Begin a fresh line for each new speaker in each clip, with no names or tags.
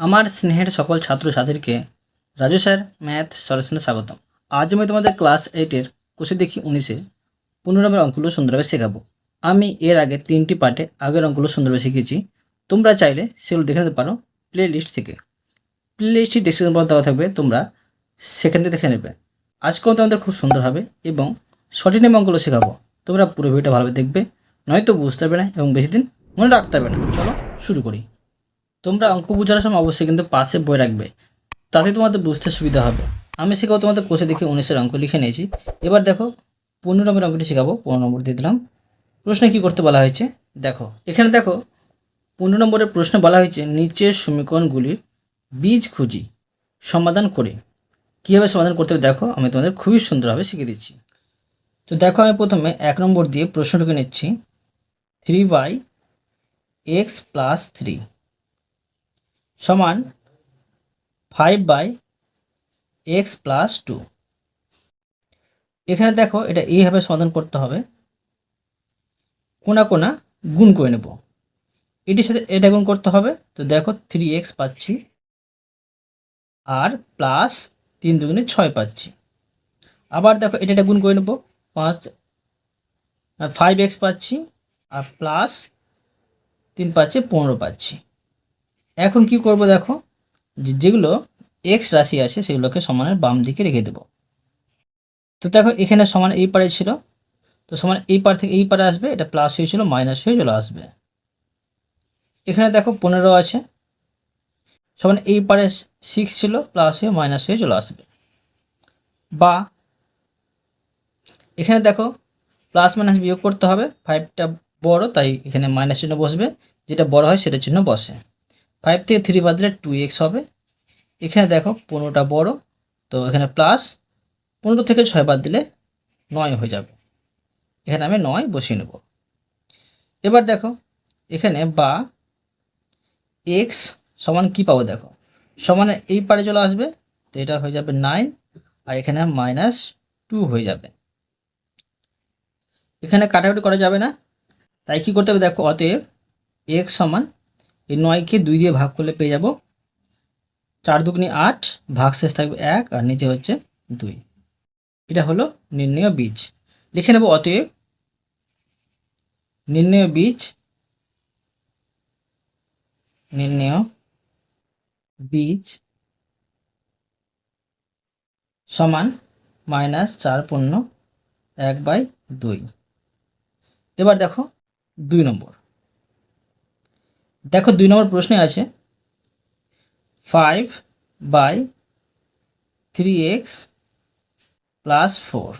আমার স্নেহের সকল ছাত্রছাত্রীকে রাজু স্যার, ম্যাথ সলিউশনে স্বাগতম। আজ আমি তোমাদের ক্লাস এইটের কোষে দেখি উনিশে পুনরামের অঙ্কগুলো সুন্দরভাবে শেখাবো। আমি এর আগে তিনটি পার্টে আগের অঙ্কগুলো সুন্দরভাবে শিখেছি। তোমরা চাইলে সেগুলো দেখে নিতে পারো প্লে লিস্ট থেকে। প্লে লিস্টটি ডিসক্রিপশন বক্স দেওয়া থাকবে, তোমরা সেখান থেকে দেখে নেবে। আজকেও তোমাদের খুব সুন্দর হবে এবং সঠিক নিয়ম অঙ্কগুলো শেখাবো। তোমরা পুরো ভিডিওটা ভালোভাবে দেখবে, নয়তো বুঝতে পারবে না এবং বেশি দিন মনে রাখতে পারবে না। চলো শুরু করি। তোমরা অঙ্ক বোঝার সময় অবশ্যই কিন্তু পাশে বই রাখবে। তাতে তোমাদের বুঝতে সুবিধা হবে। আমি শেখাবো তোমাদের কোষে দেখে উনিশের অঙ্ক লিখে নিয়েছি। এবার দেখো, পনেরো নম্বর অঙ্কটি শেখাবো। পনেরো নম্বর দিয়ে দিলাম। প্রশ্নে কী করতে বলা হয়েছে? দেখো, এখানে দেখো, পনেরো নম্বরের প্রশ্নে বলা হয়েছে, নিচের সমীকরণগুলির বীজ খুঁজি, সমাধান করে। কীভাবে সমাধান করতে হবে দেখো, আমি তোমাদের খুবই সুন্দরভাবে শিখিয়ে দিচ্ছি। তো দেখো, আমি প্রথমে এক নম্বর দিয়ে প্রশ্নটুকু নিচ্ছি। Three by x plus three. সমান five by x plus two এখানে দেখো এটা এইভাবে সমাধান করতে হবে। কোনা কোনা গুণ করে নেব। এটির সাথে এটা গুণ করতে হবে। তো দেখো থ্রি এক্স পাচ্ছি। আর প্লাস তিন দুগুণে ছয় পাচ্ছি। আবার দেখো এটা গুণ করে নেব। পাঁচ ফাইভ এক্স পাচ্ছি। আর প্লাস তিন পাচ্ছি পনেরো পাচ্ছি। এখন কি করব দেখো? যেগুলো এক্স রাশি আছে সেগুলোকে সমানের বাম দিকে রেখে দেব। তো দেখো এখানে সমান এই পারে ছিল। তো সমান এই পার থেকে এই পারে আসবে, এটা প্লাস হয়েছিল মাইনাস হয়ে চলে আসবে। এখানে দেখো পনেরো আছে। সমান এই পারে সিক্স ছিল প্লাস হয়ে মাইনাস হয়ে চলে আসবে। বা এখানে দেখো প্লাস মাইনাস বিয়োগ করতে হবে ফাইভটা বড়, তাই এখানে মাইনাস চিহ্ন বসবে। যেটা বড় হয় সেটা চিহ্ন বসে। ফাইভ থেকে থ্রি বাদ দিলে টু এক্স হবে। এখানে দেখো পনেরোটা বড়, তো এখানে প্লাস পনেরো থেকে ছয় বাদ দিলে নয় হয়ে যাবে। এখানে আমি নয় বসিয়ে নেব। এবার দেখো, এখানে বা এক্স সমান কি পাবো দেখো? সমানে এই পারে চলে আসবে, তো এটা হয়ে যাবে নাইন আর এখানে মাইনাস টু হয়ে যাবে। এখানে কাটাকুটি করা যাবে না। তাই কি করতে হবে দেখো, অতএব এক্স সমান এই নয়কে দুই দিয়ে ভাগ করলে পেয়ে যাব চার দুগুনি আট, ভাগ শেষ থাকবে এক, আর নিচে হচ্ছে দুই। এটা হলো নির্ণয় বীজ। লিখে নেব অতএব নির্ণয় বীজ নির্ণয় বীজ সমান মাইনাস চার পণ্য এক বাই দুই। এবার দেখো দুই নম্বর। দেখো দুই নম্বর প্রশ্নে আছে five by three x plus four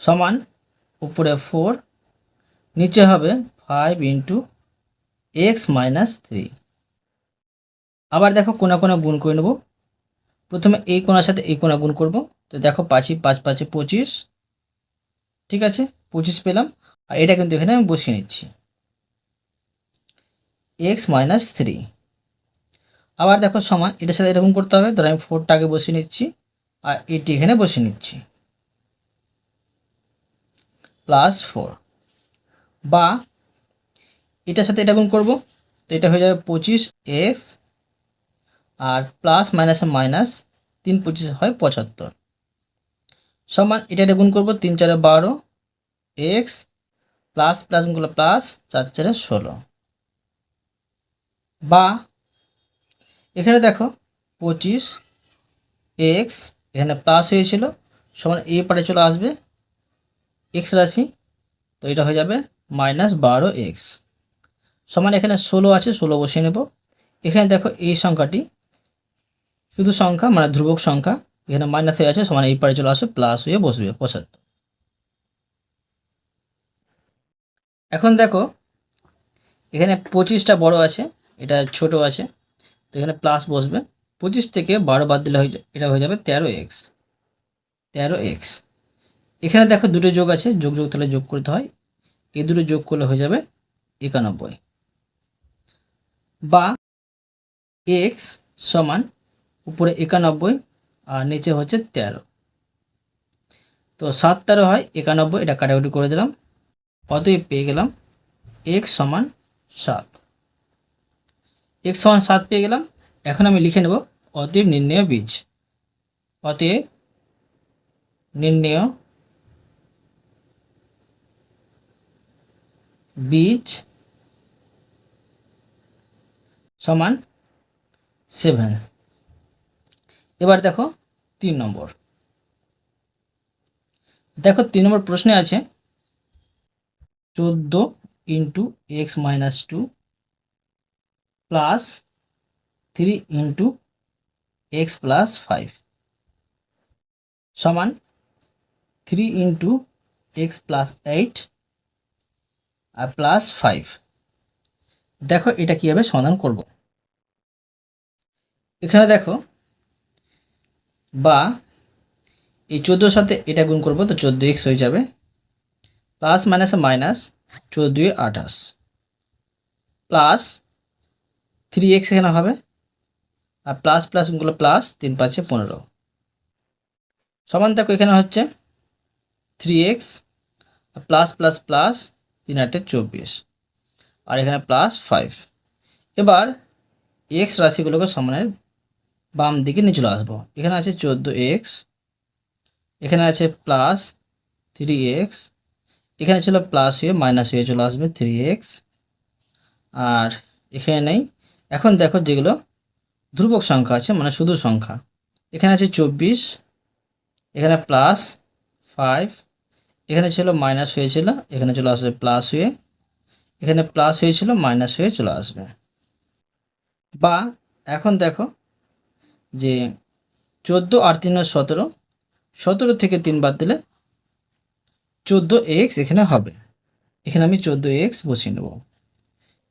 সমান উপরে ফোর নিচে হবে five into x minus three আবার দেখো কোনা কোনা গুণ করে নেব। প্রথমে এই কোনার সাথে এই কোনা গুণ করব। তো দেখো পাঁচই পাঁচ, পাঁচে পঁচিশ। ঠিক আছে, পঁচিশ পেলাম। আর এটা কিন্তু এখানে আমি বসিয়ে নিচ্ছি। এক্স মাইনাস থ্রি আবার দেখো সমান, এটার সাথে এরকম করতে হবে। ধরো আমি ফোরটাকে বসিয়ে নিচ্ছি, আর এটি এখানে বসিয়ে নিচ্ছি। প্লাস ফোর বা এটার সাথে এটা গুণ করব, তো এটা হয়ে যাবে পঁচিশ এক্স আর প্লাস মাইনাসে মাইনাস তিন পঁচিশ হয় পঁচাত্তর। সমান, এটা এটা গুণ করব, তিন চারে বারো এক্স প্লাস প্লাস গুণগুলো প্লাস চার চারে ষোলো। বা এখানে দেখো পঁচিশ এক্স এখানে প্লাস হয়েছিল, সমান এই পারে চলে আসবে এক্স রাশি, তো এটা হয়ে যাবে মাইনাস বারো এক্স সমান এখানে ষোলো আছে, ষোলো বসিয়ে নেব। এখানে দেখো এই সংখ্যাটি, শুধু সংখ্যা মানে ধ্রুবক সংখ্যা, এখানে মাইনাস হয়ে আছে, সমান এই পারে চলে আসবে প্লাস হয়ে বসবে, পঁচাত্তর। এখন দেখো, এখানে পঁচিশটা বড় আছে এটা ছোট আছে। তো এখানে প্লাস বসবে। পঁচিশ থেকে বারো বাদ দিলে হয়ে এটা হয়ে যাবে তেরো এক্স। তেরো এক্স। এখানে দেখো দুটো যোগ আছে, যোগ যোগ তাহলে যোগ করতে হয়। এই দুটো যোগ করলে হয়ে যাবে একানব্বই। বা এক্স সমান উপরে একানব্বই আর নিচে হচ্ছে তেরো। তো সাত তেরো হয়, একানব্বই, এটা কাটাকুটি করে দিলাম। অতএব পেয়ে গেলাম এক্স সমান সাত। এক্স সমান সাত পেয়ে গেলাম। এখন আমি লিখে নেব অতএব নির্ণয় বীজ। অতএব নির্ণয় বীজ সমান সেভেন এবার দেখো তিন নম্বর। দেখো তিন নম্বর প্রশ্নে আছে, চোদ্দ into x minus two plus three into x plus five সমান three into x plus eight আর প্লাস ফাইভ দেখো এটা কীভাবে সমাধান করব। এখানে দেখো, বা এই চোদ্দোর সাথে এটা গুণ করব তো চোদ্দ এক্স হয়ে যাবে। প্লাস মাইনাসে মাইনাস চোদ্দোই আঠাশ। প্লাস থ্রি এক্স এখানে হবে, আর প্লাস প্লাসগুলো প্লাস তিন পাঁচে পনেরো। সমান দেখো এখানে হচ্ছে three x plus plus plus তিন আটে চব্বিশ, আর এখানে প্লাস ফাইভ এবার এক্স রাশিগুলোকে সমানের বাম দিকে নিয়ে চলে আসব। এখানে আছে চোদ্দ এক্স এখানে আছে প্লাস থ্রি এক্স এখানে ছিল প্লাস হয়ে মাইনাস হয়ে চলে আসবে থ্রি এক্স আর এখানে নেই এখন দেখো যেগুলো ধ্রুবক সংখ্যা আছে মানে শুধু সংখ্যা। এখানে আছে চব্বিশ, এখানে প্লাস ফাইভ এখানে ছিল মাইনাস হয়েছিল, এখানে চলে আসবে প্লাস হয়ে, এখানে প্লাস হয়েছিল মাইনাস হয়ে চলে আসবে। বা এখন দেখো যে চোদ্দ আর তিন সতেরো সতেরো থেকে তিন বাদ দিলে চোদ্দ এক্স এখানে হবে। এখানে আমি চোদ্দ এক্স বসিয়ে নেব।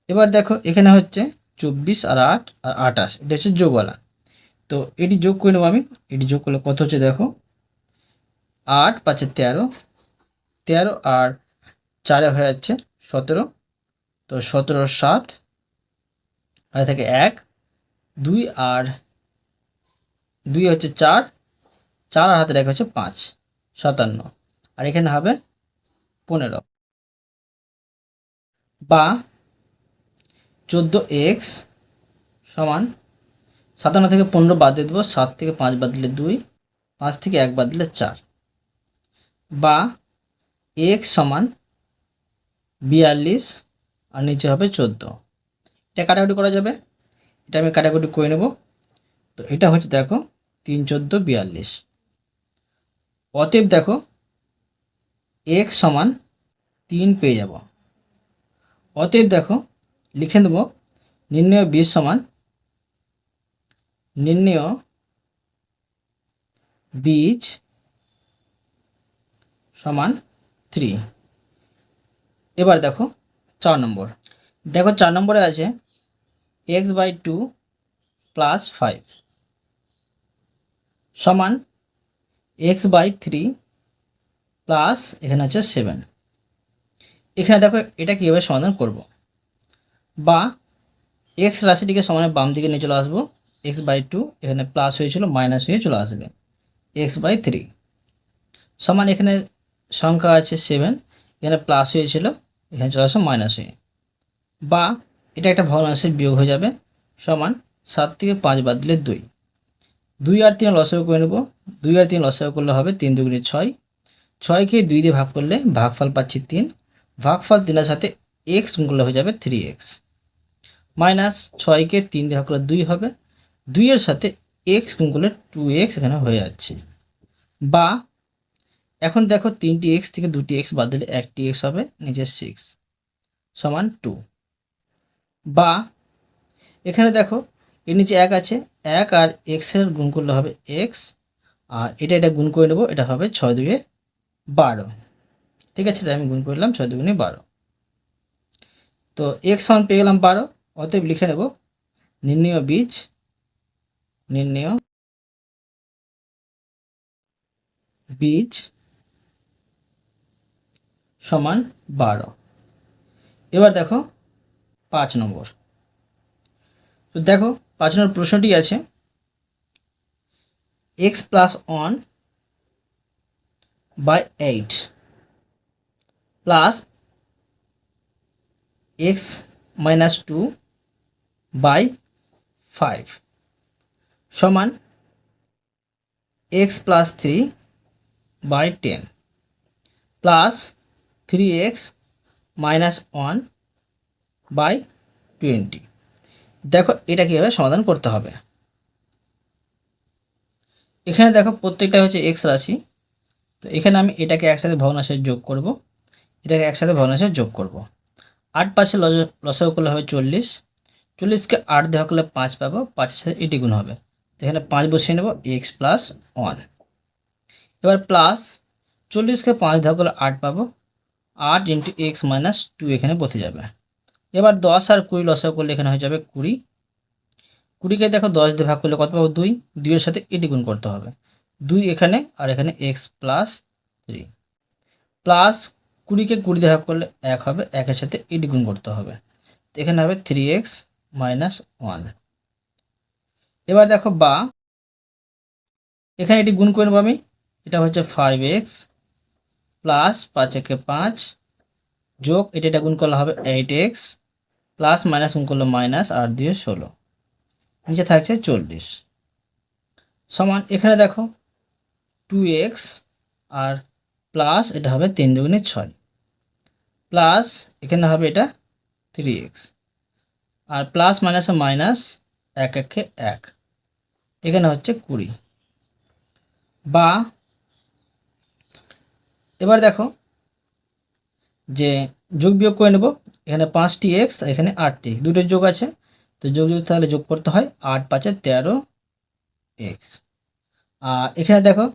এবার দেখো এখানে হচ্ছে চব্বিশ আর আট আর আঠাশ। এটা হচ্ছে যোগওয়ালা। তো এটি যোগ করে নেব আমি। এটি যোগ করলে কত হচ্ছে দেখো? আট পাঁচে তেরো। তেরো আর চারে হয়ে যাচ্ছে সতেরো। তো সতেরো সাত। আর থাকে এক। দুই আর দুই হচ্ছে চার। চার আর হাতে রেখে হচ্ছে পাঁচ। সাতান্ন। আর এখানে হবে পনেরো। বা চোদ্দ এক্স সমান সাতান্ন থেকে পনেরো বাদ দিয়ে দেবো, সাত থেকে পাঁচ বাদ দিলে দুই, পাঁচ থেকে এক বাদ দিলে চার। বা এক্স সমান বিয়াল্লিশ আর নিচে হবে চোদ্দ। এটা কাটাকুটি করা যাবে। এটা আমি কাটাকুটি করে নেব। তো এটা হচ্ছে দেখো তিন চোদ্দ বিয়াল্লিশ। অতএব দেখো এক্স সমান তিন পেয়ে যাব। অতএব দেখো লিখে দেব নির্ণয় বিশ সমান নির্ণয় বীজ সমান থ্রি। এবার দেখো চার নম্বর। দেখো চার নম্বরে আছে x by two plus five সমান এক্স বাই থ্রি প্লাস এখানে আছে সেভেন। এখানে দেখো এটা কীভাবে সমাধান করব? বা এক্স রাশিটিকে সমানে বাম দিকে নিয়ে চলে আসব। এক্স বাই টু এখানে প্লাস হয়েছিল মাইনাস হয়ে চলে আসবে। এক্স বাই থ্রি সমান এখানে সংখ্যা আছে সেভেন এখানে প্লাস হয়েছিল এখানে চলে আসবে মাইনাস হয়ে। বা এটা একটা ভগ্নাংশের বিয়োগ হয়ে যাবে, সমান সাত থেকে পাঁচ বাদ দিলে দুই। দুই আর তিন লসাগু করে নেব। দুই আর তিন লসাগু করলে হবে তিন দুগুণে ছয়। ছয়কে দুই দিয়ে ভাগ করলে ভাগফল পাচ্ছি তিন। ভাগফল তিনের সাথে এক্স গুণ করলে হয়ে যাবে থ্রি এক্স মাইনাস ছয়কে তিন ভাগ করলে দুই হবে। দুইয়ের সাথে এক্স গুণ করলে টু এক্স এখানে হয়ে যাচ্ছে। বা এখন দেখো তিনটি এক্স থেকে দুটি এক্স বাদ দিলে একটি এক্স হবে, নিচে সিক্স সমান টু বা এখানে দেখো এর নিচে এক আছে, এক আর এক্সের গুণ করলে হবে এক্স আর এটা এটা গুণ করে নেব, এটা হবে ছয় দুয়ে বারো। ঠিক আছে, তাই আমি গুণ করলাম ছয় দুগুণে বারো। তো এক্স সমান পেয়ে গেলাম বারো অতএব লিখে নেব, নির্ণয় বীজ নির্ণয় বীজ সমান বারো। এবার দেখো পাঁচ নম্বর। তো দেখো, পাঁচ নম্বর প্রশ্নটি আছে x plus one by eight plus x minus two by five সমান x plus three by ten plus three x minus one by twenty. দেখো এটা কীভাবে সমাধান করতে হবে। এখানে দেখো প্রত্যেকটা হচ্ছে এক্স রাশি। তো এখানে আমি এটাকে একসাথে ভগ্নাংশে যোগ করব। এটাকে একসাথে ভগ্নাংশে যোগ করব। আট পাশে লস লসাগু করলে হবে চল্লিশ। চল্লিশকে আট দেওয়া করলে পাঁচ পাবো, পাঁচের সাথে এটি গুণ হবে। তো এখানে পাঁচ বসিয়ে নেব এক্স প্লাস ওয়ান এবার প্লাস চল্লিশকে পাঁচ দেওয়া করলে আট পাবো, আট ইন্টু এক্স মাইনাস টু এখানে বসে যাবে। এবার দশ আর কুড়ি লসাগু করলে এখানে হয়ে যাবে কুড়ি। কুড়িকে দেখো দশ দিয়ে ভাগ করলে কত পাবো? দুই। দুইয়ের সাথে এটি গুণ করতে হবে। দুই এখানে আর এখানে এক্স প্লাস থ্রি প্লাস কুড়িকে কুড়ি দিয়ে ভাগ করলে এক হবে, একের সাথে এটি গুণ করতে হবে। এখানে হবে থ্রি এক্স মাইনাস ওয়ান। এবার দেখো বা, এখানে এটি গুণ করে নেব আমি। এটা হচ্ছে ফাইভ এক্স প্লাস পাঁচ একে পাঁচ যোগ, এটা এটা গুণ করলে হবে এইট এক্স প্লাস মাইনাস গুণ করলে মাইনাস আট দিয়ে ষোলো। নিচে থাকছে চল্লিশ। সমান, এখানে দেখো টু এক্স আর প্লাস এটা হবে তিন দুগুণে ছয়। প্লাস এখানে হবে এটা থ্রি এক্স আর প্লাস মাইনাসে মাইনাস এক, একে এক। এখানে হচ্ছে কুড়ি। বা এবার দেখো যে যোগ বিয়োগ করে নেব, এখানে পাঁচটি এক্স এখানে আটটি। দুটো যোগ আছে, তো যোগ যদি তাহলে যোগ করতে হয় আট পাঁচে তেরো এক্স আর এখানে দেখো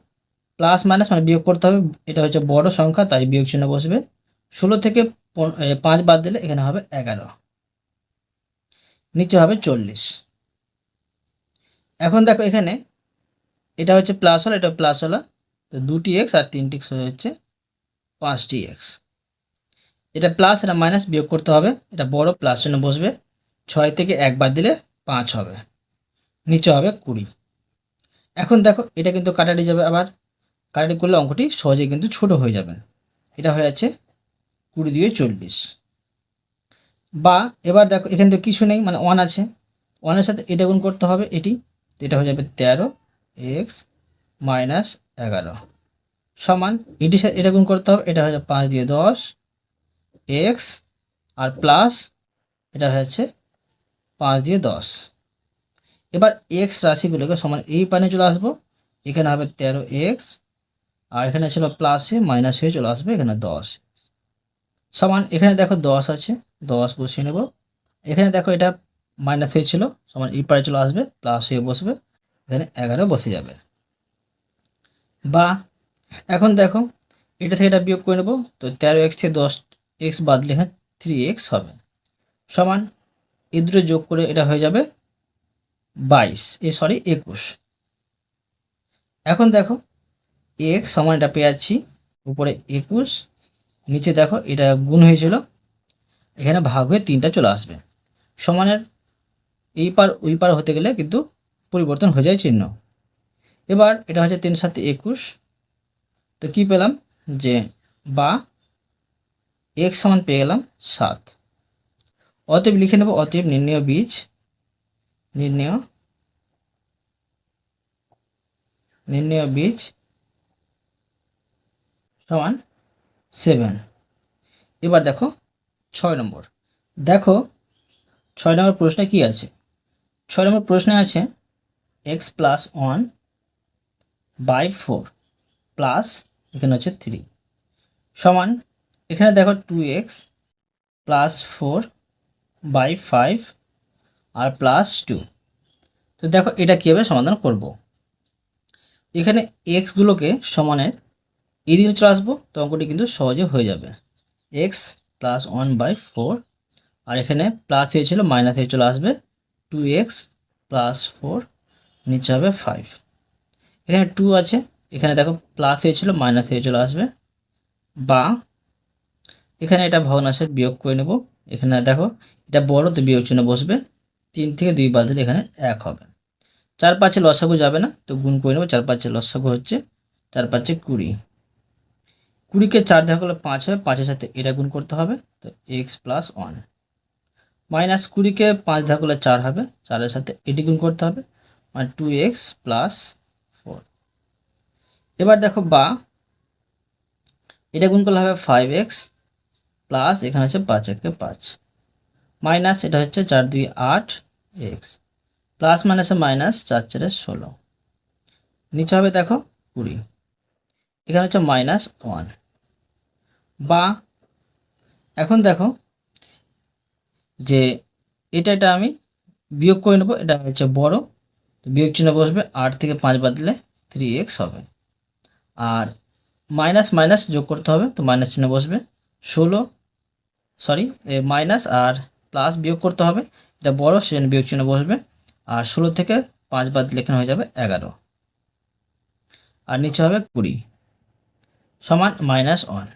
প্লাস মাইনাস মানে বিয়োগ করতে হবে, এটা হচ্ছে বড় সংখ্যা, তাই বিয়োগ চিহ্ন বসবে। ষোলো থেকে পাঁচ বাদ দিলে এখানে হবে এগারো। নিচে হবে চল্লিশ। এখন দেখো এখানে এটা হচ্ছে প্লাস হলো, এটা প্লাস হলো, তো দুটি এক্স আর তিনটি এক্স হচ্ছে পাঁচটি এক্স এটা প্লাস এটা মাইনাস বিয়োগ করতে হবে, এটা বড় প্লাস চিহ্ন বসবে, ছয় থেকে এক বাদ দিলে পাঁচ হবে, নিচে হবে কুড়ি। এখন দেখো এটা কিন্তু কাটাটি যাবে আবার, কাটাটি করলে অঙ্কটি সহজে কিন্তু ছোট হয়ে যাবে। এটা হয়ে যাচ্ছে কুড়ি দিয়ে চল্লিশ। বা এবার দেখো, এখানে তো কিছু নেই মানে ওয়ান আছে। ওয়ানের সাথে এটা গুণ করতে হবে, এটি, এটা হয়ে যাবে তেরো এক্স মাইনাস এগারো। সমান, এটির সাথে এটা গুণ করতে হবে, এটা হয়ে যাবে পাঁচ দিয়ে দশ এক্স, আর প্লাস এটা হচ্ছে পাঁচ দিয়ে দশ। এবার এক্স রাশিগুলোকে সমান, এই পানে চলে আসব, এখানে হবে তেরো এক্স, আর এখানে ছিল প্লাস মাইনাস হয়ে চলে আসবে, এখানে দশ সমান, এখানে দেখো দশ আছে দশ বসিয়ে নেব। এখানে দেখো এটা মাইনাস হয়েছিল সমান এই পারে চলে আসবে প্লাস হয়ে বসবে, এখানে এগারো বসে যাবে। বা এখন দেখো, এটা থেকে এটা বিয়োগ করে নেব, তো তেরো এক্স থেকে দশ এক্স বাদলে এখানে থ্রি এক্স হবে। সমান এই দুটো যোগ করে এটা হয়ে যাবে বাইশ, এ সরি একুশ। এখন দেখো এক্স সমান এটা পেয়ে যাচ্ছি, উপরে একুশ, নিচে দেখো এটা গুণ হয়েছিল এখানে ভাগ হয়ে তিনটা চলে আসবে। সমানের এই পার, ওই পার হতে গেলে কিন্তু পরিবর্তন হয়ে যায় চিহ্ন। এবার এটা হচ্ছে তিন সাথে একুশ। তো কি পেলাম? যে বা এক্স সমান পেয়ে গেলাম সাত। অতএব লিখে নেব অতএব নির্ণয় বীজ, নির্ণয় নির্ণয় বীজ সমান সেভেন এবার দেখো ছয় নম্বর। দেখো, ছয় নম্বর প্রশ্নে কি আছে? ছয় নম্বর প্রশ্নে আছে x plus one by four plus এখানে হচ্ছে থ্রি সমান, এখানে দেখো two x plus four by five R plus two তো দেখো, এটা কীভাবে সমাধান করব? এখানে এক্সগুলোকে সমানের এই দিকে চলে আসব, তো অঙ্কটি কিন্তু সহজে হয়ে যাবে। X plus one by four আর এখানে প্লাস হয়েছিল মাইনাস হয়ে চলে আসবে টু এক্স প্লাস ফোর নিচে হবে ফাইভ এখানে টু আছে, এখানে দেখো প্লাস হয়েছিল মাইনাস হয়ে চলে আসবে। বা এখানে এটা ভগ্নাংশের বিয়োগ করে নেব। এখানে দেখো, এটা বড় তো বিয়োগ চিহ্ন বসবে, তিন থেকে দুই বাদ দিলে এখানে এক হবে। চার পাঁচে লসাগু যাবে না, তো গুণ করে নেব, চার পাঁচে লসাগু হচ্ছে, চার পাঁচে কুড়ি। কুড়িকে চার দেখা করলে পাঁচ হবে পাঁচের সাথে এটা গুণ করতে হবে, তো এক্স প্লাস ওয়ান মাইনাস কুড়িকে পাঁচ ভাগ করলে চার হবে, চারের সাথে এটি গুণ করতে হবে মানে টু এক্স প্লাস ফোর এবার দেখো বা, এটা গুণ করলে হবে ফাইভ এক্স প্লাস এখানে হচ্ছে পাঁচ একে পাঁচ। মাইনাস এটা হচ্ছে চার দুই আট এক্স প্লাস মাইনাসে মাইনাস চার চারে ষোলো। নিচে হবে দেখো কুড়ি। এখানে হচ্ছে মাইনাস ওয়ান বা এখন দেখো যে এটা এটা আমি বিয়োগ করে নেব, এটা হচ্ছে বড় বিয়োগ চিহ্ন বসবে আট থেকে পাঁচ বাদলে থ্রি এক্স হবে। আর মাইনাস মাইনাস যোগ করতে হবে, তো মাইনাস চিহ্ন বসবে ষোলো সরি মাইনাস আর প্লাস বিয়োগ করতে হবে, এটা বড় সেজন্য বিয়োগ চিহ্ন বসবে, আর ষোলো থেকে পাঁচ বাদ দিলে এখানে হয়ে যাবে এগারো। আর নিচে হবে কুড়ি, সমান মাইনাস ওয়ান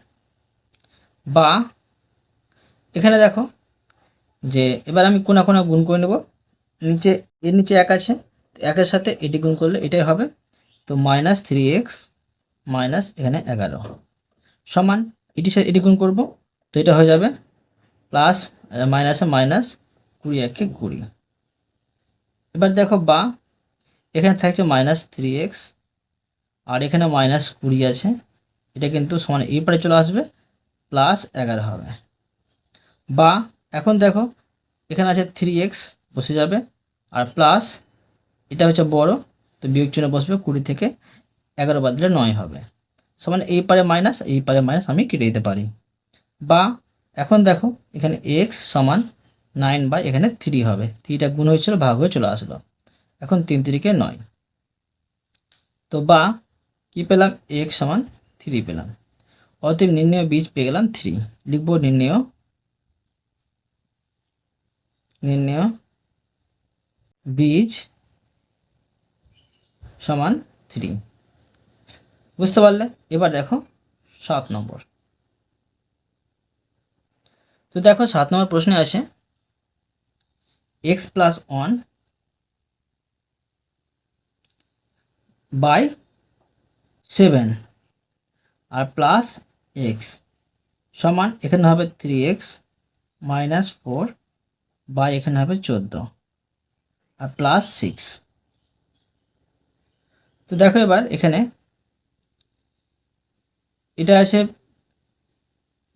বা এখানে দেখো যে এবার আমি কোনা কোনা গুণ করে নেব। নিচে, এর নিচে এক আছে একের সাথে এটি গুণ করলে এটাই হবে। তো মাইনাস থ্রি এক্স মাইনাস এখানে এগারো। সমান এটি এটি গুণ করব, তো এটা হয়ে যাবে প্লাস মাইনাসে মাইনাস কুড়ি একে কুড়ি। এবার দেখো বা, এখানে থাকছে মাইনাস থ্রি এক্স আর এখানে মাইনাস কুড়ি আছে। এটা কিন্তু সমান, এই পারে চলে আসবে। প্লাস এগারো হবে। বা এখন দেখো, এখানে আছে থ্রি এক্স বসে যাবে, আর প্লাস এটা হচ্ছে বড়, তো বিয়োগ চিহ্ন বসবে কুড়ি থেকে এগারো বাদ দিলে নয় হবে। সমান এই পারে মাইনাস এই পারে মাইনাস আমি কেটে দিতে পারি। বা এখন দেখো, এখানে এক্স সমান নাইন বাই এখানে থ্রি হবে। থ্রিটা গুণ হয়েছিল, ভাগ হয়ে চলে আসলো। এখন তিন তিরিকে নয়। তো বা কি পেলাম? এক্স সমান থ্রি পেলাম। অতএব নির্ণয় বীজ পেয়ে গেলাম থ্রি লিখব নির্ণয়। নির্ণয় বীজ সমান থ্রি বুঝতে পারলে? এবার দেখো সাত নম্বর। তো দেখো সাত নম্বর প্রশ্নে আছে x plus one by seven R plus x সমান এখানে হবে three x minus four by এখানে হবে চোদ্দ আর প্লাস সিক্স তো দেখো এবার এখানে এটা আছে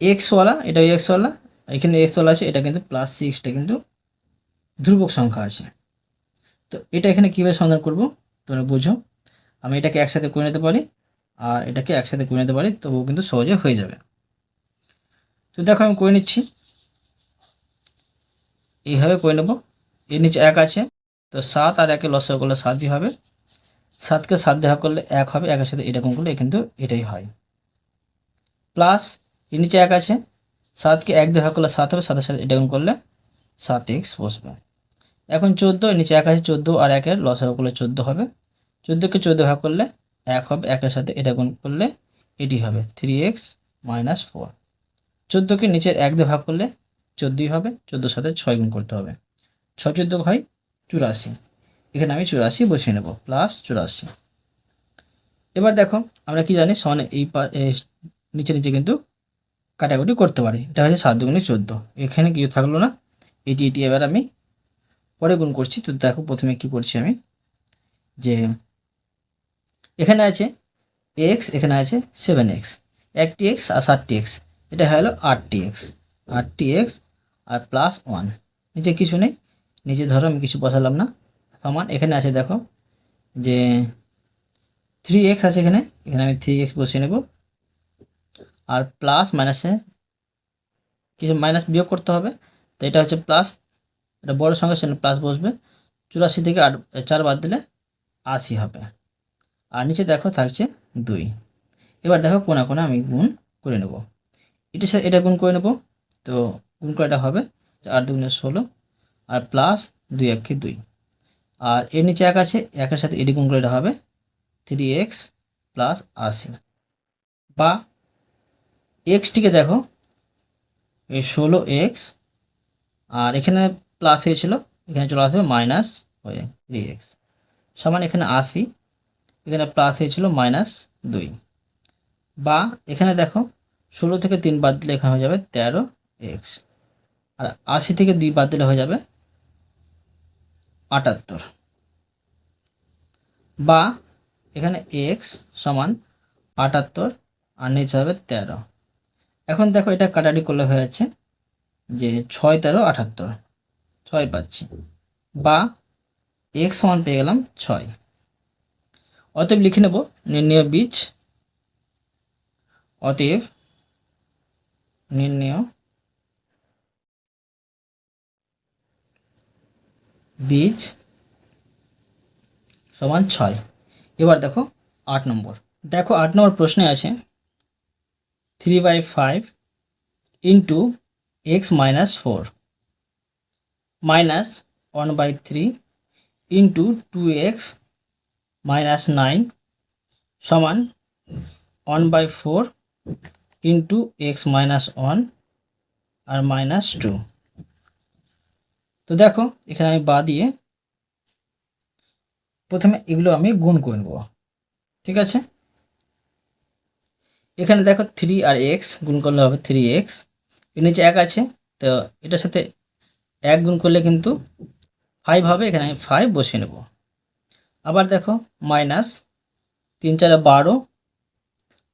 এক্সওয়ালা এটা এক্সওয়ালা এখানে এক্সওয়ালা আছে, এটা কিন্তু প্লাস সিক্সটা কিন্তু ধ্রুবক সংখ্যা আছে। তো এটা এখানে কীভাবে সন্ধান করব? তোমরা বুঝো। আমি এটাকে একসাথে করে নিতে পারি। আর এটাকে একসাথে করে নিতে পারি, তবুও কিন্তু সহজে হয়ে যাবে। তো দেখো আমি করে নিচ্ছি। এইভাবে করে নেব। এর নিচে এক আছে, তো সাত আর একে লস করলে সাত সাতই হবে। সাতকে সাত দেওয়া করলে এক হবে, একের সাথে এরকম করলে কিন্তু এটাই হয়। প্লাস এর নিচে এক আছে, সাতকে এক দেওয়া করলে সাত হবে, সাতের সাথে গুণ করলে সাত এক্স বসবে। এখন চোদ্দ, এর নিচে এক আছে, চোদ্দ আর একের লস করলে চোদ্দ হবে। চোদ্দোকে চোদ্দ ভাগ করলে এক হবে একের সাথে এটা গুণ করলে এটি হবে থ্রি এক্স মাইনাস ফোর চোদ্দোকে নিচের এক দিয়ে ভাগ করলে চোদ্দোই হবে, চোদ্দোর সাথে ছয় গুণ করতে হবে। ছয় চোদ্দ হয় চুরাশি। এখানে আমি চুরাশি বসিয়ে নেব প্লাস চুরাশি। এবার দেখো, আমরা কি জানি, সমানে এই নিচে নিচে কিন্তু কাটাকুটি করতে পারি। এটা হচ্ছে সাত দুগুণে চোদ্দ। এখানে কিছু থাকল না? এটি এটি এবার আমি পরে গুণ করছি। তো দেখো, প্রথমে কি করছি আমি? যে এখানে আছে এক্স এখানে আছে সেভেন এক্স একটি এক্স আর সাতটি এক্স এটা হলো আটটি এক্স আটটি এক্স আর প্লাস ওয়ান নিচে কিছু নেই। নিচে ধরো, আমি কিছু বসালাম না। সমান, এখানে আছে দেখো যে থ্রি এক্স আছে এখানে। এখানে আমি থ্রি এক্স বসিয়ে নেব। আর প্লাস মাইনাসে কিছু মাইনাস বিয়োগ করতে হবে। তো এটা হচ্ছে প্লাস এটা বড় সঙ্গে সেখানে প্লাস বসবে। চুরাশি থেকে আট, চার বাদ দিলে আশি হবে। আর নিচে দেখো থাকছে দুই। এবার দেখো কোনা কোনা আমি গুণ করে নেব। এটির সাথে এটা গুণ করে নেব। তো গুণ করে এটা হবে আট দুগুণে ষোলো আর প্লাস দুই একে দুই। আর এর নিচে এক আছে, একের সাথে এটি গুণ করে এটা হবে থ্রি এক্স প্লাস আশি। বা এক্সটিকে দেখো এই ষোলো এক্স আর এখানে প্লাস হয়েছিল, এখানে চলে আসবে মাইনাস হয়ে থ্রি এক্স। সমান এখানে আশি। এখানে প্লাস হয়েছিল মাইনাস দুই। বা এখানে দেখো, ষোলো থেকে তিন বাদ দিলে এখানে হয়ে যাবে তেরো এক্স আর আশি থেকে দুই বাদ দিলে হয়ে যাবে আটাত্তর। বা এখানে এক্স সমান আটাত্তর, আর নিচে হবে তেরো। এখন দেখো এটা কাটাটি করলে হয়ে যাচ্ছে যে ছয়, তেরো, আটাত্তর। ছয় পাচ্ছি। বা এক্স সমান পেয়ে গেলাম ছয়। অতএব লিখে নেব নির্ণয় বীজ। অতএব নির্ণয় বীজ সমান ছয়। এবার দেখো আট নম্বর। দেখো আট নম্বর প্রশ্নে আছে three by five into x minus four minus one by three into two x minus nine সমান one by four into x minus one R minus two তো দেখো, এখানে আমি বা দিয়ে প্রথমে এগুলো আমি গুণ করে নেব। ঠিক আছে? এখানে দেখো থ্রি আর এক্স গুণ করলে হবে থ্রি এক্সের নিচে এক আছে, তো এটার সাথে এক গুণ করলে কিন্তু ফাইভ হবে, এখানে আমি ফাইভ বসিয়ে নেব। আবার দেখো, মাইনাস তিন চারে বারো,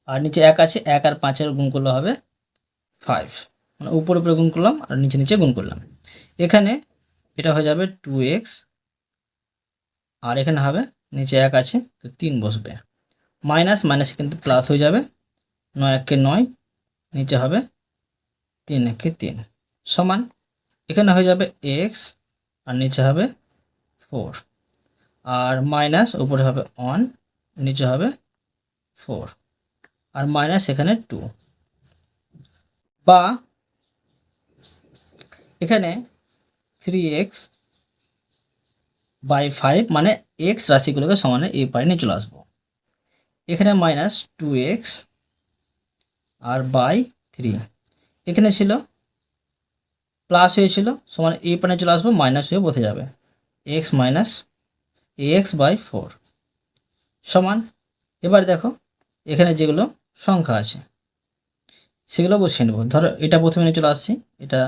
আর নিচে এক আছে, এক আর পাঁচের গুণ করলে হবে ফাইভ মানে উপর উপরে গুণ করলাম, আর নিচে নিচে গুণ করলাম। এখানে এটা হয়ে যাবে টু এক্স আর এখানে হবে, নিচে এক আছে, তো তিন বসবে। মাইনাস, মাইনাসে কিন্তু প্লাস হয়ে যাবে, নয় একে নয়, নিচে হবে তিন একে তিন। সমান, এখানে হয়ে যাবে এক্স আর নিচে হবে ফোর আর মাইনাস উপরে হবে ওয়ান নিচে হবে ফোর আর মাইনাস এখানে টু বা এখানে থ্রি এক্স বাই ফাইভ মানে এক্স রাশিগুলোকে সমানে এই পারে নিয়ে চলে আসব। এখানে মাইনাস টু এক্স আর বাই থ্রি এখানে ছিল প্লাস হয়েছিল, সমান এই পানে চলে আসব মাইনাস হয়ে বসে যাবে। X minus x by four সমান। এবার দেখো, এখানে যেগুলো সংখ্যা আছে, সেগুলো বসিয়ে নেব। ধরো, এটা প্রথমে নিয়ে চলে আসছি, এটা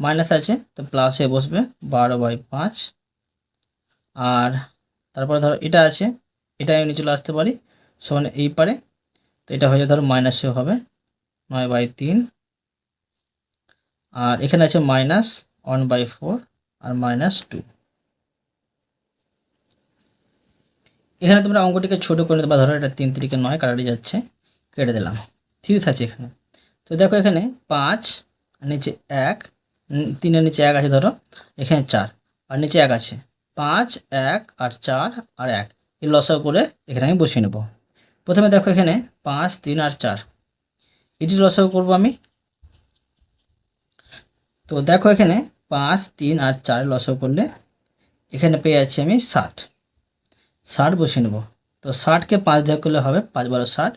মাইনাস আছে, তো প্লাস বসবে বারো বাই পাঁচ। আর তারপরে ধরো, এটা আছে, এটা আমি নিয়ে চলে আসতে পারি, সমান এই পারে, তো এটা হয়ে ধরো মাইনাস হবে নয় বাই তিন। আর এখানে আছে মাইনাস ওয়ান বাই ফোর আর মাইনাস টু এখানে তোমরা অঙ্কটিকে ছোট করে বা ধরো এটা তিন তিরিকে নয় কাটাটি যাচ্ছে, কেটে দিলাম। থ্রি থাকছে এখানে। তো দেখো এখানে পাঁচ নিচে এক তিনের নিচে এক আছে ধরো, এখানে চার, আর নিচে এক আছে। পাঁচ, এক, আর চার, আর এক। এই লসাও করে এখানে আমি বসিয়ে নেব। প্রথমে দেখো এখানে পাঁচ, তিন, আর চার। এটি লসাও করব আমি। তো দেখো এখানে পাঁচ, তিন, আর চার লসাও করলে এখানে পেয়ে যাচ্ছি আমি ষাট ষাট বসিয়ে নেব। তো ষাটকে পাঁচ দেওয়া করলে হবে পাঁচ বারো ষাট,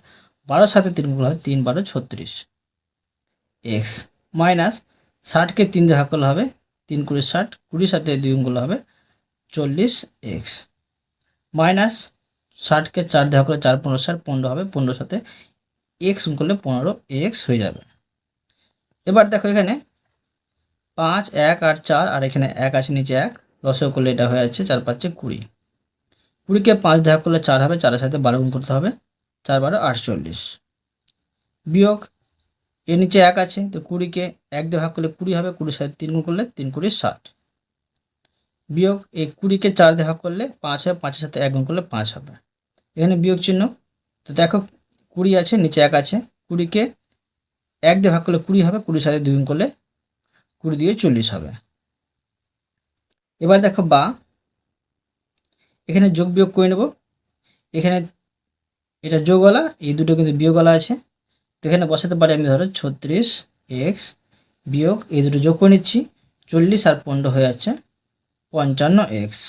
বারো সাথে তিন গুণ হবে তিন বারো ছত্রিশ। এক্স মাইনাস ষাটকে তিন দেখা করলে হবে তিন কুড়ি ষাট, কুড়ি সাথে দুই গুণ হবে চল্লিশ এক্স। মাইনাস ষাটকে চার দেখা করলে চার পনেরো ষাট, পনেরো হবে পনেরো সাথে এক্স গুণ করলে পনেরো এক্স হয়ে যাবে। এবার দেখো এখানে পাঁচ, এক আর চার, আর এখানে এক আছে, নিচে এক, লসও করলে এটা হয়ে যাচ্ছে চার পাঁচে কুড়ি। কুড়িকে পাঁচ দেখা করলে চার হবে, চারের সাথে বারো গুণ করতে হবে, চার বারো আটচল্লিশ। বিয়োগ, এর নিচে এক আছে, তো কুড়িকে এক দিয়ে ভাগ করলে কুড়ি হবে, কুড়ির সাথে তিন গুণ করলে তিন কুড়ি ষাট। বিয়োগ, এই কুড়িকে চার দিয়ে ভাগ করলে পাঁচ হবে, পাঁচের সাথে এক গুণ করলে পাঁচ হবে। এখানে বিয়োগ চিহ্ন, তো দেখো কুড়ি আছে, নিচে এক আছে, কুড়িকে এক দিয়ে ভাগ করলে কুড়ি হবে, কুড়ির সাথে দুই গুণ করলে কুড়ি দিয়ে চল্লিশ হবে। এবার দেখো বা এখানে যোগ বিয়োগ করে নেব। এখানে এটা যোগওয়ালা, এই দুটো কিন্তু বিয়োগওয়ালা আছে। তো এখানে বসাতে পারি আমি ধরো ছত্রিশ এক্স বিয়োগ, এই দুটো যোগ করে নিচ্ছি। চল্লিশ আর পনেরো হয়ে যাচ্ছে পঞ্চান্ন এক্স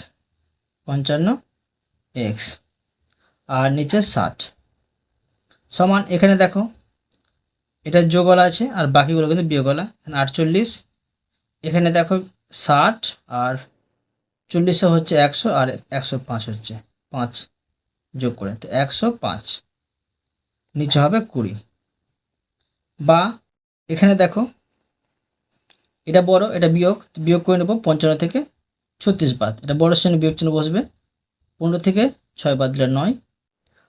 পঞ্চান্ন এক্স আর নিচে ষাট। সমান, এখানে দেখো, এটা যোগওয়ালা আছে আর বাকিগুলো কিন্তু বিয়োগওয়ালা। এখানে আটচল্লিশ, এখানে দেখো ষাট আর চল্লিশে হচ্ছে একশো আর একশো পাঁচ হচ্ছে পাঁচ যোগ করে, তো একশো পাঁচ। নিচে হবে কুড়ি। বা এখানে দেখো, এটা বড়, এটা বিয়োগ বিয়োগ করে নেব পঞ্চান্ন থেকে ছত্রিশ বাদ। এটা বড় শ্রেণি বিয়োগ চিহ্ন বসবে, পনেরো থেকে ছয় বাদ দিলে নয়,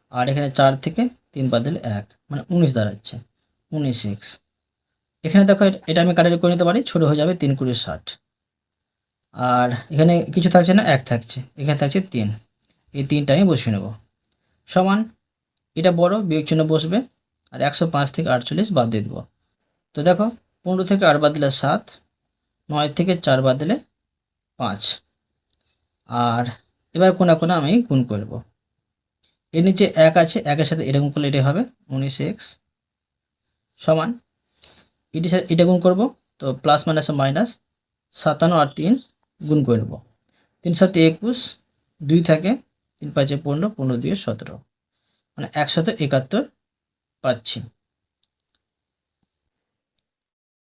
আর এখানে চার থেকে তিন বাদ দিলে এক মানে উনিশ দাঁড়াচ্ছে, উনিশ এক্স। এখানে দেখো, এটা- আমি কাটারি করে নিতে পারি, ছোটো হয়ে যাবে তিন কুড়ি ষাট। আর এখানে কিছু থাকছে না, এক থাকছে। এখানে থাকছে তিন। এই তিনটা আমি বসিয়ে নেব। সমান, এটা বড়, বিয়োগ চিহ্ন বসবে, আর একশো পাঁচ থেকে আটচল্লিশ বাদ দিয়ে দেবো। তো দেখো, পনেরো থেকে আট বাদ দিলে সাত, নয় থেকে চার বাদ দিলে পাঁচ। আর এবার কোনা কোনা আমি গুণ করব। এর নিচে এক আছে, একের সাথে এটা গুণ করলে এটা হবে, উনিশ এক্স সমান। এটি এটা গুণ করব, তো প্লাস মাইনাস মাইনাস সাতান্ন আর তিন গুণ করে নেব। তিন সাথে একুশ, দুই থাকে তিন পাঁচে পনেরো পনেরো দুই সতেরো। মানে একশত একাত্তর পাচ্ছি।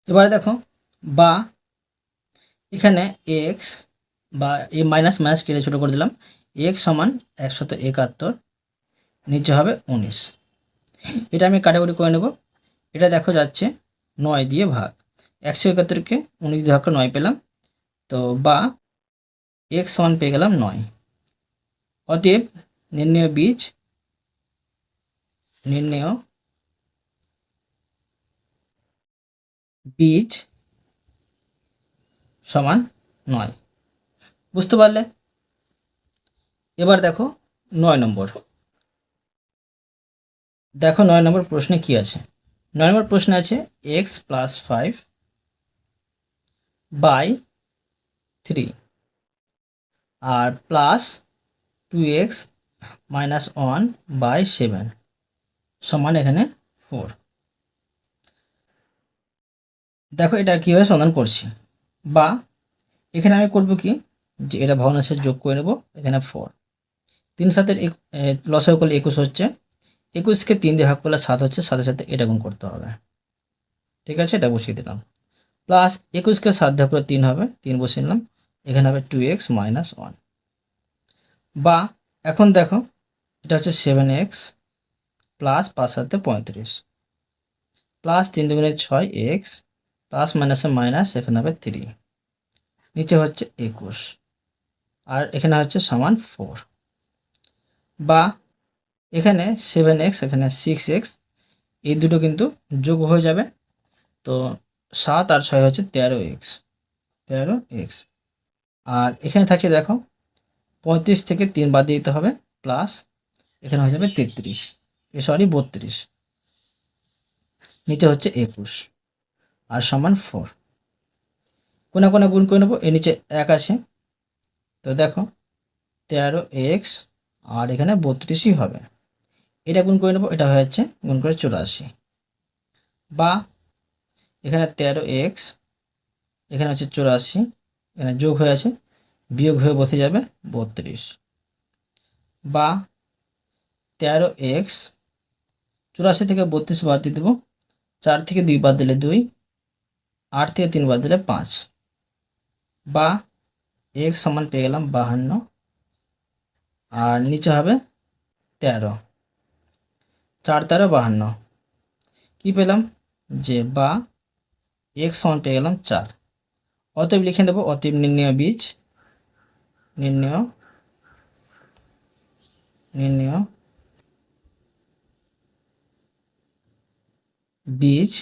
এবারে দেখো, বা এখানে এক্স বা এই মাইনাস মাইনাস কেটে ছোটো করে দিলাম। এক্স সমান একশত একাত্তর, নিচে হবে উনিশ। এটা আমি কাটাকুটি করে নেব। এটা দেখো যাচ্ছে নয় দিয়ে ভাগ। একশো একাত্তরকে উনিশ দিয়ে ভাগ করে নয় পেলাম। তো বা এক্স সমান পেয়ে গেলাম নয়। অতএব নির্ণয় বীজ নির্ণয় বীজ সমান নয়। বুঝতে পারলে? এবার দেখো নয় নম্বর। দেখো নয় নম্বর প্রশ্নে কি আছে? নয় নম্বর প্রশ্নে আছে x plus five by three R plus two x minus one by seven সমান এখানে ফোর দেখো এটা কীভাবে সমাধান করছি? বা এখানে আমি করব কি? যে এটা ভগ্নাংশের যোগ করে নেব, এখানে ফোর তিন সাতের লসয় করলে একুশ হচ্ছে। একুশকে তিন দিয়ে ভাগ করলে সাত হচ্ছে, সাথে সাথে এটা গুণ করতে হবে। ঠিক আছে? এটা বসিয়ে দিলাম। প্লাস একুশকে ভাগ করলে তিন হবে, তিন বসিয়ে নিলাম, এখানে হবে টু এক্স মাইনাস ওয়ান বা এখন দেখো, এটা হচ্ছে সেভেন এক্স প্লাস পাঁচ সাথে পঁয়ত্রিশ। প্লাস তিন দুগুণে ছয় এক্স প্লাস মাইনাসে মাইনাস এখানে হবে থ্রি নিচে হচ্ছে একুশ। আর এখানে হচ্ছে সমান ফোর বা এখানে সেভেন এক্স এখানে সিক্স এক্স এই দুটো কিন্তু যোগ হয়ে যাবে। তো সাত আর ছয় হচ্ছে তেরো এক্স তেরো এক্স। আর এখানে থাকছে দেখো, পঁয়ত্রিশ থেকে তিন বাদ দিয়ে দিতে হবে প্লাস এখানে হয়ে যাবে তেত্রিশ, এ সরি বত্রিশ। নিচে হচ্ছে একুশ, আর সমান ফোর কোনা কোনা গুণ করে নেব, এর নিচে এক আছে। তো দেখো, তেরো এক্স, আর এখানে বত্রিশই হবে। এটা গুণ করে নেব, এটা হয়ে যাচ্ছে গুণ করে চুরাশি। বা এখানে তেরো এক্স এখানে হচ্ছে চুরাশি, এখানে যোগ হয়ে আছে, বিয়োগ হয়ে বসে যাবে বত্রিশ। বা তেরো এক্স চুরাশি থেকে বত্রিশ বাদ দিয়ে দেবো, চার থেকে দুই বাদ দিলে দুই, আট থেকে তিন বাদ দিলে পাঁচ। বা এক সমান পেয়ে গেলাম বাহান্ন, আর নিচে হবে তেরো। চার তেরো বাহান্ন, কী পেলাম? যে বা এক সমান পেয়ে গেলাম চার। অতএব লিখে নেব অতএব নির্ণয় বীজ, নির্ণয় নির্ণয় বীজ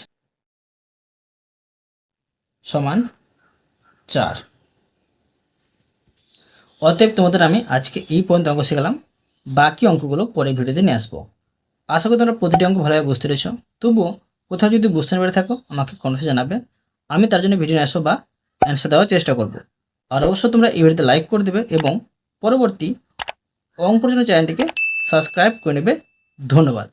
সমান চার। অতএব তোমাদের আমি আজকে এই পর্যন্ত অঙ্ক শেখালাম। বাকি অঙ্কগুলো পরে ভিডিওতে নিয়ে আসব। আশা করি তোমরা প্রতিটি অঙ্ক ভালোভাবে বুঝতে পেরেছ। তবুও কোথাও যদি বুঝতে না পেরে থাকো, আমাকে কমেন্টে জানাবে। আমি তার জন্য ভিডিও আসো বা অ্যান্সার দেওয়ার চেষ্টা করব। আর অবশ্যই তোমরা এই ভিডিওতে লাইক করে দেবে এবং পরবর্তী অঙ্কর জন্য চ্যানেলটিকে সাবস্ক্রাইব করে নেবে। ধন্যবাদ।